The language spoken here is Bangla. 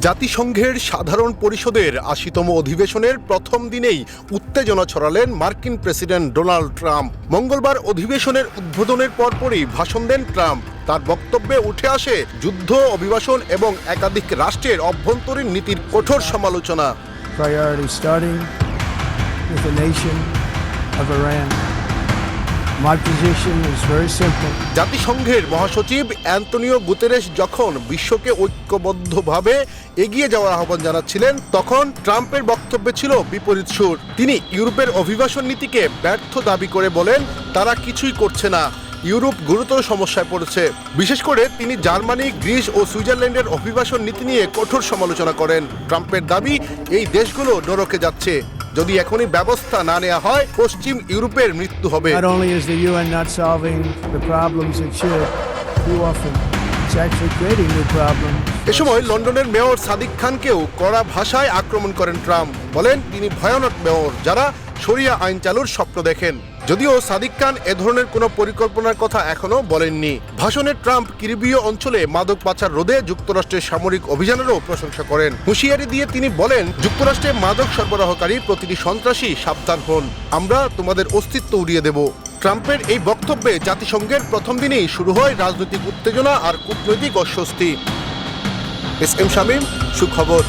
জাতিসংঘের সাধারণ পরিষদের আশিতম অধিবেশনের প্রথম দিনেই উত্তেজনা ছড়ালেন মার্কিন প্রেসিডেন্ট ডোনাল্ড ট্রাম্প। মঙ্গলবার অধিবেশনের উদ্বোধনের পরপরই ভাষণ দেন ট্রাম্প। তার বক্তব্যে উঠে আসে যুদ্ধ, অভিবাসন এবং একাধিক রাষ্ট্রের অভ্যন্তরীণ নীতির কঠোর সমালোচনা। জাতিসংঘের মহাসচিব অ্যান্তনিও গুতেরেস যখন বিশ্বকে ঐক্যবদ্ধভাবে এগিয়ে যাওয়ার আহ্বান জানাচ্ছিলেন, তখন ট্রাম্পের বক্তব্যে ছিল বিপরীত সুর। তিনি ইউরোপের অভিবাসন নীতিকে ব্যর্থ দাবি করে বলেন, তারা কিছুই করছে না। ইউরোপ গুরুতর সমস্যায় পড়েছে। বিশেষ করে তিনি জার্মানি, গ্রিস ও সুইজারল্যান্ডের অভিবাসন নীতি নিয়ে কঠোর সমালোচনা করেন। ট্রাম্পের দাবি, এই দেশগুলো নরকে যাচ্ছে। যদি এখনই ব্যবস্থা না নেওয়া হয় পশ্চিম ইউরোপের মৃত্যু হবে Not only is the UN not solving the problems it should, too often it's actually creating new problems. এ সময় লন্ডনের মেয়র সাদিক খানকেও কড়া ভাষায় আক্রমণ করেন ট্রাম্প বলেন তিনি ভয়ানক মেয়র যারা শরিয়া আইন চালুর স্বপ্ন দেখেন। যদিও সাদিক খান এ ধরনের কোনো পরিকল্পনার কথা এখনও বলেননি। ভাষণে ট্রাম্প কিরিবীয় অঞ্চলে মাদক পাচার রোধে যুক্তরাষ্ট্রের সামরিক অভিযানেরও প্রশংসা করেন। হুঁশিয়ারি দিয়ে তিনি বলেন, যুক্তরাষ্ট্রে মাদক সরবরাহকারী প্রতিটি সন্ত্রাসী সাবধান হন। আমরা তোমাদের অস্তিত্ব উড়িয়ে দেব। ট্রাম্পের এই বক্তব্যে জাতিসংঘের প্রথম দিনেই শুরু হয় রাজনৈতিক উত্তেজনা আর কূটনৈতিক অস্বস্তি। এস এম শামীম, সুখবর।